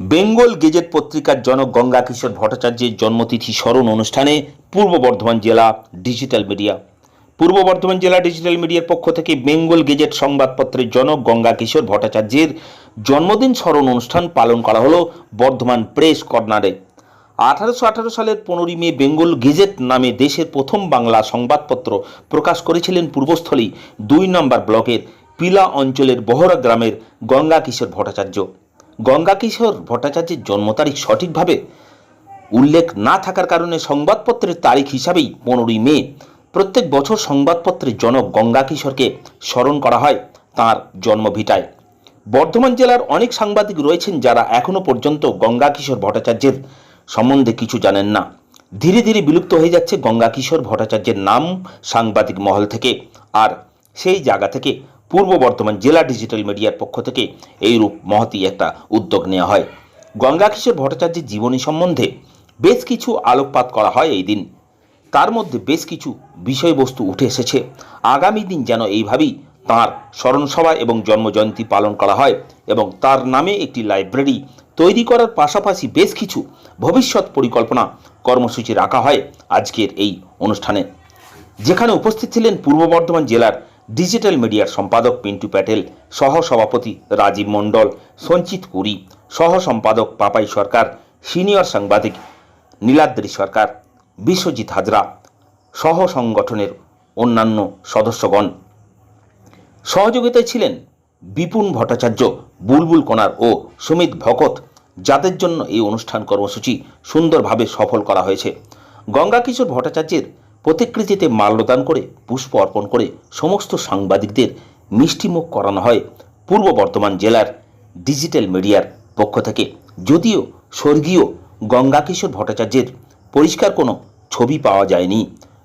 Bengal gazette পত্রিকার জনক গঙ্গা কিশোর ভট্টাচার্যের জন্মতিথি স্মরণ অনুষ্ঠানে পূর্ব বর্ধমান জেলা ডিজিটাল মিডিয়া। পূর্ব বর্ধমান জেলা ডিজিটাল মিডিয়ার পক্ষ থেকে বেঙ্গল গেজেট সংবাদপত্রের জনক গঙ্গা কিশোর ভট্টাচার্যের জন্মদিন স্মরণ অনুষ্ঠান পালন করা হলো বর্ধমান প্রেস কর্নারে। আঠারোশো আঠারো সালের পনেরোই মে বেঙ্গল গেজেট নামে দেশের প্রথম বাংলা সংবাদপত্র প্রকাশ করেছিলেন পূর্বস্থলী দুই নম্বর ব্লকের পিলা অঞ্চলের বহরা গ্রামের গঙ্গা কিশোর ভট্টাচার্য। গঙ্গা কিশোর ভট্টাচার্যের জন্ম তারিখ সঠিকভাবে উল্লেখ না থাকার কারণে সংবাদপত্রের তারিখ হিসাবেই পনেরোই মে, প্রত্যেক বছর সংবাদপত্রের জনক গঙ্গা কিশোরকে স্মরণ করা হয় তাঁর জন্মভিটায়। বর্ধমান জেলার অনেক সাংবাদিক রয়েছেন যারা এখনও পর্যন্ত গঙ্গা কিশোর ভট্টাচার্যের সম্বন্ধে কিছু জানেন না। ধীরে ধীরে বিলুপ্ত হয়ে যাচ্ছে গঙ্গা কিশোর ভট্টাচার্যের নাম সাংবাদিক মহল থেকে আর সেই জায়গা থেকে পূর্ব বর্ধমান জেলা ডিজিটাল মিডিয়ার পক্ষ থেকে এইরূপ মহতি একটা উদ্যোগ নেওয়া হয়। গঙ্গা কিশোর ভট্টাচার্যের জীবনী সম্বন্ধে বেশ কিছু আলোকপাত করা হয় এই দিন। তার মধ্যে বেশ কিছু বিষয়বস্তু উঠে এসেছে। আগামী দিন যেন এইভাবেই তাঁর স্মরণসভা এবং জন্মজয়ন্তী পালন করা হয় এবং তার নামে একটি লাইব্রেরি তৈরি করার পাশাপাশি বেশ কিছু ভবিষ্যৎ পরিকল্পনা কর্মসূচি রাখা হয় আজকের এই অনুষ্ঠানে। যেখানে উপস্থিত ছিলেন পূর্ব বর্ধমান জেলার ডিজিটাল মিডিয়ার সম্পাদক পিন্টু প্যাটেল সহ সভাপতি রাজীব মণ্ডল, সঞ্চিত কুরি সহ সম্পাদক পাপাই সরকার, সিনিয়র সাংবাদিক নীলাদ্রি সরকার, বিশ্বজিৎ হাজরা সহ সংগঠনের অন্যান্য সদস্যগণ। সহযোগিতায় ছিলেন বিপুন ভট্টাচার্য, বুলবুল কোনার ও সুমিত ভকত। যাদের জন্য এই অনুষ্ঠান কর্মসূচি সুন্দরভাবে সফল করা হয়েছে। গঙ্গা কিশোর ভট্টাচার্যের প্রতিকৃতিতে মাল্যদান করে, পুষ্প অর্পণ করে সমস্ত সাংবাদিকদের মিষ্টিমুখ করানো হয় পূর্ব বর্ধমান জেলার ডিজিটাল মিডিয়ার পক্ষ থেকে। যদিও স্বর্গীয় গঙ্গা কিশোর ভট্টাচার্যের পরিষ্কার কোনো ছবি পাওয়া যায়নি।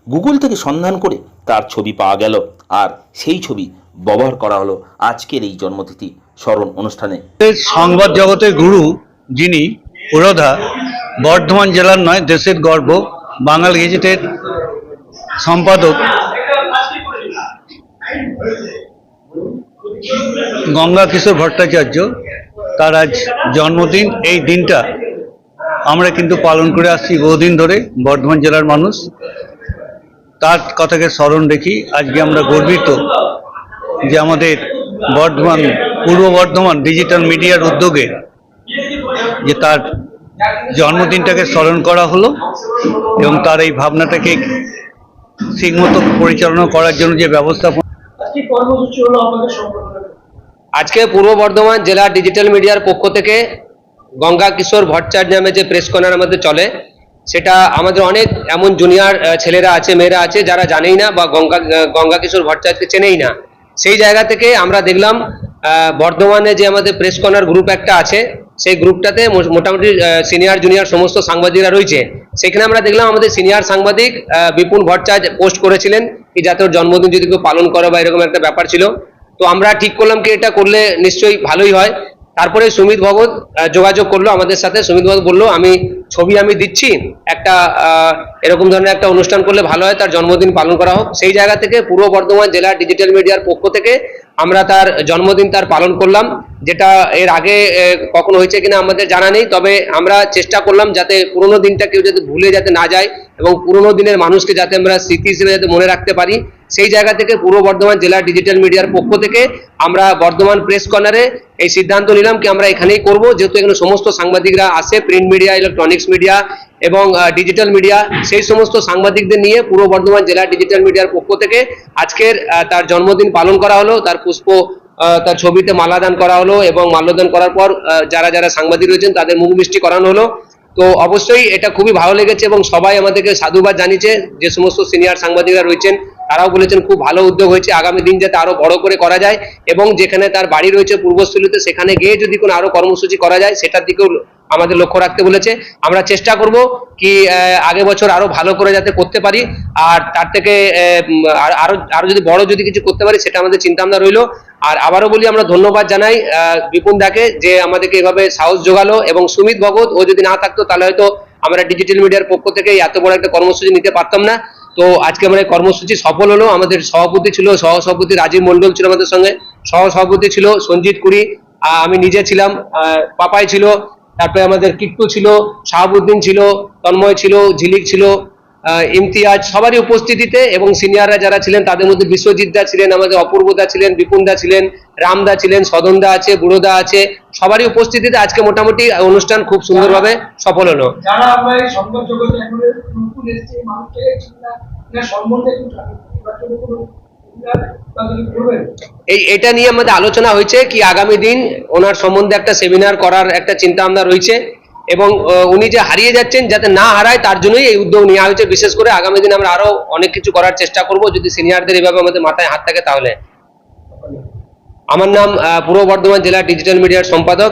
গুগল থেকে সন্ধান করে তার ছবি পাওয়া গেল আর সেই ছবি ব্যবহার করা হলো আজকের এই জন্মতিথি স্মরণ অনুষ্ঠানে। সংবাদ জগতের গুরু যিনি পুরোধা বর্ধমান জেলার নয়, দেশের গর্ব, বাঙাল গেজেটের সম্পাদক গঙ্গা কিশোর ভট্টাচার্য, তার আজ জন্মদিন। এই দিনটা আমরা কিন্তু পালন করে আসছি বহুদিন ধরে, বর্ধমান জেলার মানুষ। তার কথাকে স্মরণ রেখি আজকে আমরা গর্বিত যে আমাদের বর্ধমান, পূর্ব বর্ধমান ডিজিটাল মিডিয়ার উদ্যোগে যে তার জন্মদিনটাকে স্মরণ করা হলো এবং তার এই ভাবনাটাকে ঠিকমতো পরিচালনা করার জন্য যে ব্যবস্থাপনা আজকে পূর্ব বর্ধমান জেলা ডিজিটাল মিডিয়ার পক্ষ থেকে গঙ্গা কিশোর ভট্টাচার্য নামে যে প্রেস কর্নার আমাদের চলে সেটা আমাদের অনেক এমন জুনিয়র ছেলেরা আছে মেয়েরা আছে যারা জানেই না বা গঙ্গা গঙ্গা কিশোর ভট্টাচার্যকে চেনেই না। সেই জায়গা থেকে আমরা দেখলাম বর্ধমানে যে আমাদের প্রেস কর্নার গ্রুপ একটা আছে সেই গ্রুপটাতে মোটামুটি সিনিয়র জুনিয়র সমস্ত সাংবাদিকরা রয়েছে। সেখানে আমরা দেখলাম আমাদের সিনিয়র সাংবাদিক বিপুল ভট্টাচার্য পোস্ট করেছিলেন কি যাতে ওর জন্মদিন যদি কেউ পালন করে বা এরকম একটা ব্যাপার ছিল। তো আমরা ঠিক করলাম কি এটা করলে নিশ্চয়ই ভালোই হয়। তারপরে সুমিত ভগত যোগাযোগ করল আমাদের সাথে। সুমিত ভগত বলল, আমি ছবি আমি দিচ্ছি, একটা এরকম ধরনের একটা অনুষ্ঠান করলে ভালো হয়, তার জন্মদিন পালন করা হোক। সেই জায়গা থেকে পূর্ব বর্ধমান জেলা ডিজিটাল মিডিয়ার পক্ষ থেকে আমরা তার জন্মদিন তার পালন করলাম, যেটা এর আগে কখনো হয়েছে কিনা আমাদের জানা নেই, তবে আমরা চেষ্টা করলাম যাতে পুরোনো দিনটা কেউ যাতে ভুলে যাতে না যায় এবং পুরোনো দিনের মানুষকে যাতে আমরা স্মৃতি হিসেবে যাতে মনে রাখতে পারি। সেই জায়গা থেকে পূর্ব বর্ধমান জেলা ডিজিটাল মিডিয়ার পক্ষ থেকে আমরা বর্ধমান প্রেস কর্নারে এই সিদ্ধান্ত নিলাম কি আমরা এখানেই করব। যেহেতু এখানে সমস্ত সাংবাদিকরা আসে প্রিন্ট মিডিয়া ইলেকট্রনিক্স মিডিয়া এবং ডিজিটাল মিডিয়া সেই সমস্ত সাংবাদিকদের নিয়ে পূর্ব বর্ধমান জেলা ডিজিটাল মিডিয়ার পক্ষ থেকে আজকের তার জন্মদিন পালন করা হলো, তার পুষ্প তার ছবিতে মালাদান করা হলো এবং মাল্যদান করার পর যারা যারা সাংবাদিক রয়েছেন তাদের মুখ মিষ্টি করানো হলো। তো অবশ্যই এটা খুবই ভালো লেগেছে এবং সবাই আমাদেরকে সাধুবাদ জানিয়েছে যে সমস্ত সিনিয়র সাংবাদিকরা রয়েছেন তারাও বলেছেন খুব ভালো উদ্যোগ হয়েছে, আগামী দিন যাতে আরও বড় করে করা যায় এবং যেখানে তার বাড়ি রয়েছে পূর্বস্থলীতে সেখানে গিয়ে যদি কোনো আরও কর্মসূচি করা যায়, সেটার দিকেও আমাদের লক্ষ্য রাখতে বলেছে। আমরা চেষ্টা করব কি আগে বছর আরও ভালো করে যাতে করতে পারি, আর তার থেকে আর- আরও যদি বড় যদি কিছু করতে পারি, সেটা আমাদের চিন্তা ভাবনা রইল। আর আবারও বলি, আমরা ধন্যবাদ জানাই বিপুন দাকে যে আমাদেরকে এভাবে সাহস যোগালো এবং সুমিত ভগত ও যদি না থাকতো, তাহলে হয়তো আমরা ডিজিটাল মিডিয়ার পক্ষ থেকে এত বড় একটা কর্মসূচি নিতে পারতাম না। তো আজকে আমরা কর্মসূচি সফল হলো। আমাদের সভাপতি ছিল সহ সভাপতি রাজীব মন্ডল ছিল আমাদের সঙ্গে। সহ সভাপতি ছিল সঞ্জিত কুড়ি আমি নিজে ছিলাম পাপাই ছিল, তারপরে আমাদের কিট্টু ছিল, শাহাবুদ্দিন ছিল, তন্ময় ছিল, ঝিলিক ছিল ইমতিয়াজ সবারই উপস্থিতিতে এবং সিনিয়ররা যারা ছিলেন তাদের মধ্যে বিশ্বজিৎ দা ছিলেন আমাদের অপূর্বদা ছিলেন বিপুন দা ছিলেন রামদা ছিলেন সদনদা আছে বুড়োদা আছে সবারই উপস্থিতিতে আজকে মোটামুটি অনুষ্ঠান খুব সুন্দরভাবে সফল হলো। এই এটা নিয়ে আমাদের আলোচনা হয়েছে কি আগামী দিন ওনার সম্বন্ধে একটা সেমিনার করার একটা চিন্তা ভাবনা রয়েছে। এবং উনি যে হারিয়ে যাচ্ছেন যাতে না হারায়, তার জন্যই এই উদ্যোগ নেওয়া হয়েছে। বিশেষ করে আগামী দিন আমরা আরও অনেক কিছু করার চেষ্টা করব। যদি সিনিয়রদের এভাবে আমাদের মাথায় হাত থাকে তাহলে। আমার নাম পূর্ব বর্ধমান জেলা ডিজিটাল মিডিয়ার সম্পাদক